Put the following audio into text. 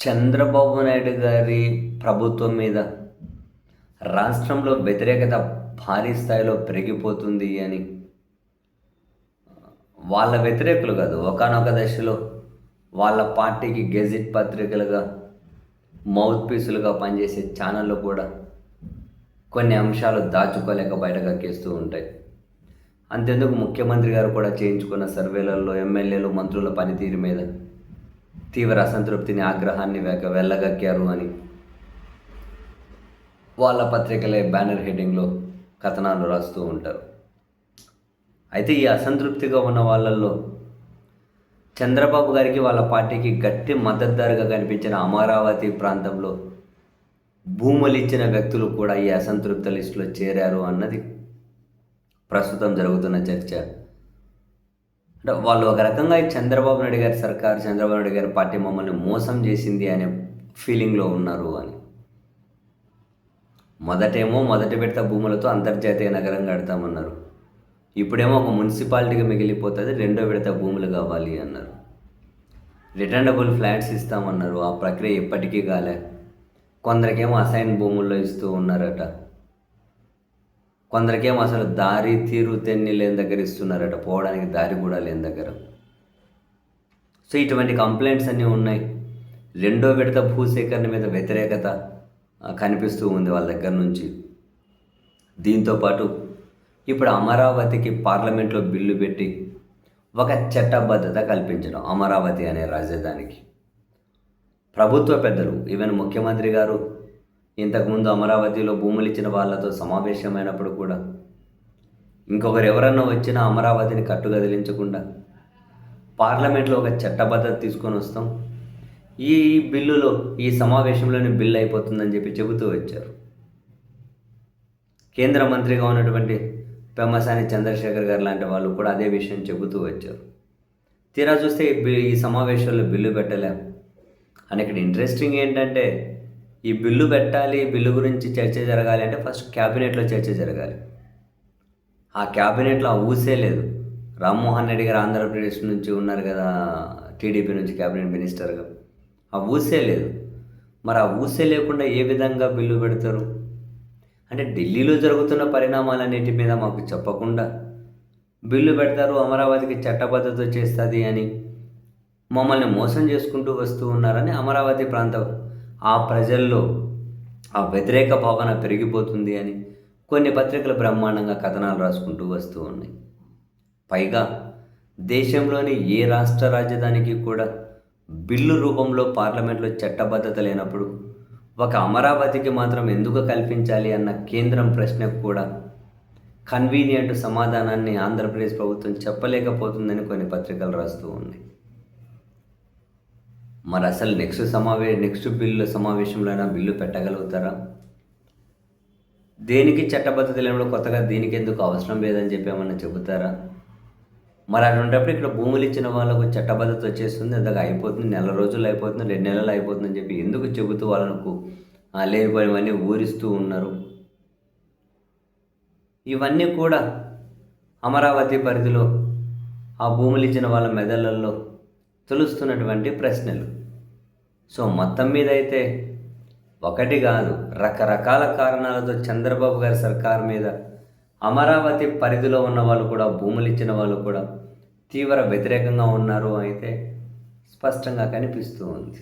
చంద్రబాబు నాయుడు గారి ప్రభుత్వం మీద రాష్ట్రంలో వ్యతిరేకత భారీ స్థాయిలో పెరిగిపోతుంది అని. వాళ్ళ వ్యతిరేకులు కాదు ఒకనొక దశలో వాళ్ళ పార్టీకి గెజిట్ పత్రికలుగా మౌత్ పీసులుగా పనిచేసే ఛానళ్ళు కూడా కొన్ని అంశాలు దాచుకోలేక బయటకెక్కేస్తూ ఉంటాయి. అంతెందుకు ముఖ్యమంత్రి గారు కూడా చేయించుకున్న సర్వేలలో ఎమ్మెల్యేలు మంత్రుల పనితీరు మీద తీవ్ర అసంతృప్తిని ఆగ్రహాన్ని వెళ్ళగక్కారు అని. వాళ్ళ పత్రికలే బ్యానర్ హెడ్డింగ్లో కథనాలు రాస్తూ ఉంటారు. అయితే ఈ అసంతృప్తిగా ఉన్న వాళ్ళల్లో చంద్రబాబు గారికి వాళ్ళ పార్టీకి గట్టి మద్దతుదారుగా కనిపించిన అమరావతి ప్రాంతంలో భూములు ఇచ్చిన వ్యక్తులు కూడా ఈ అసంతృప్త లిస్టులో చేరారు అన్నది ప్రస్తుతం జరుగుతున్న చర్చ. అంటే వాళ్ళు ఒక రకంగా చంద్రబాబు నాయుడు గారి సర్కార్ చంద్రబాబు నాయుడు గారి పార్టీ మమ్మల్ని మోసం చేసింది అనే ఫీలింగ్లో ఉన్నారు అని. మొదటేమో మొదటి విడత భూములతో అంతర్జాతీయ నగరం కడతామన్నారు. ఇప్పుడేమో ఒక మున్సిపాలిటీగా మిగిలిపోతుంది రెండో విడత భూములు కావాలి అన్నారు. రిటర్నబుల్ ఫ్లాట్స్ ఇస్తామన్నారు ఆ ప్రక్రియ ఎప్పటికీ కాలే. కొందరికేమో అసైన్ భూముల్లో ఇస్తూ ఉన్నారట. కొందరికేమో అసలు దారి తీరు తెన్ని లేని దగ్గర ఇస్తున్నారట పోవడానికి దారి కూడా లేని దగ్గర. సో ఇటువంటి కంప్లైంట్స్ అన్నీ ఉన్నాయి. రెండో విడత భూసేకరణ మీద వ్యతిరేకత కనిపిస్తూ ఉంది వాళ్ళ దగ్గర నుంచి. దీంతోపాటు ఇప్పుడు అమరావతికి పార్లమెంట్లో బిల్లు పెట్టి ఒక చట్టబద్ధత కల్పించడం అమరావతి అనే రాజధానికి. ప్రభుత్వ పెద్దలు ఈవెన్ ముఖ్యమంత్రి గారు ఇంతకుముందు అమరావతిలో భూములు ఇచ్చిన వాళ్ళతో సమావేశమైనప్పుడు కూడా ఇంకొకరు ఎవరన్నా వచ్చినా అమరావతిని కట్టుగదిలించకుండా పార్లమెంట్లో ఒక చట్టబద్ధత తీసుకొని వస్తాం. ఈ బిల్లులో ఈ సమావేశంలోనే బిల్లు అయిపోతుందని చెప్పి చెబుతూ వచ్చారు. కేంద్ర మంత్రిగా ఉన్నటువంటి పెమ్మసాని చంద్రశేఖర్ గారు లాంటి వాళ్ళు కూడా అదే విషయం చెబుతూ వచ్చారు. తీరా చూస్తే ఈ సమావేశంలో బిల్లు పెట్టలేం. అని ఇక్కడ ఇంట్రెస్టింగ్ ఏంటంటే ఈ బిల్లు పెట్టాలి బిల్లు గురించి చర్చ జరగాలి అంటే ఫస్ట్ క్యాబినెట్లో చర్చ జరగాలి. ఆ క్యాబినెట్లో ఆ ఊసే లేదు. రామ్మోహన్ రెడ్డి గారు ఆంధ్రప్రదేశ్ నుంచి ఉన్నారు కదా టీడీపీ నుంచి క్యాబినెట్ మినిస్టర్గా. ఆ ఊసే లేదు. మరి ఆ ఊసే లేకుండా ఏ విధంగా బిల్లు పెడతారు? అంటే ఢిల్లీలో జరుగుతున్న పరిణామాలన్నిటి మీద మాకు చెప్పకుండా బిల్లు పెడతారు అమరావతికి చట్టబద్ధత చేస్తుంది అని మమ్మల్ని మోసం చేసుకుంటూ వస్తూ ఉన్నారని అమరావతి ప్రాంతం ఆ ప్రజల్లో ఆ వ్యతిరేక భావన పెరిగిపోతుంది అని కొన్ని పత్రికలు బ్రహ్మాండంగా కథనాలు రాసుకుంటూ వస్తూ ఉన్నాయి. పైగా దేశంలోని ఏ రాష్ట్ర రాజధానికి కూడా బిల్లు రూపంలో పార్లమెంట్లో చట్టబద్ధత లేనప్పుడు ఒక అమరావతికి మాత్రం ఎందుకు కల్పించాలి అన్న కేంద్రం ప్రశ్నకు కూడా కన్వీనియంట్ సమాధానాన్ని ఆంధ్రప్రదేశ్ ప్రభుత్వం చెప్పలేకపోతుందని కొన్ని పత్రికలు రాస్తూ ఉన్నాయి. మరి అసలు నెక్స్ట్ సమావే నెక్స్ట్ బిల్లు అయినా బిల్లు పెట్టగలుగుతారా? దేనికి చట్టబద్ధత లేనప్పుడు కొత్తగా దీనికి ఎందుకు అవసరం లేదని చెప్పి ఏమన్నా చెబుతారా? మరి అటువంటిప్పుడు ఇక్కడ భూములు ఇచ్చిన వాళ్ళకు చట్టబద్ధత వచ్చేస్తుంది అంతగా అయిపోతుంది నెల రోజులు అయిపోతుంది రెండు నెలలు అయిపోతుందని చెప్పి ఎందుకు చెబుతూ వాళ్ళకు ఆ లేనిపోయినవన్నీ ఊరిస్తూ ఉన్నారు? ఇవన్నీ కూడా అమరావతి పరిధిలో ఆ భూములు ఇచ్చిన వాళ్ళ మెదళ్ళల్లో తెలుస్తున్నటువంటి ప్రశ్నలు. సో మొత్తం మీద అయితే ఒకటి కాదు రకరకాల కారణాలతో చంద్రబాబు గారి సర్కార్ మీద అమరావతి పరిధిలో ఉన్న వాళ్ళు కూడా భూములు ఇచ్చిన వాళ్ళు కూడా తీవ్ర వ్యతిరేకంగా ఉన్నారు అయితే స్పష్టంగా కనిపిస్తూ ఉంది.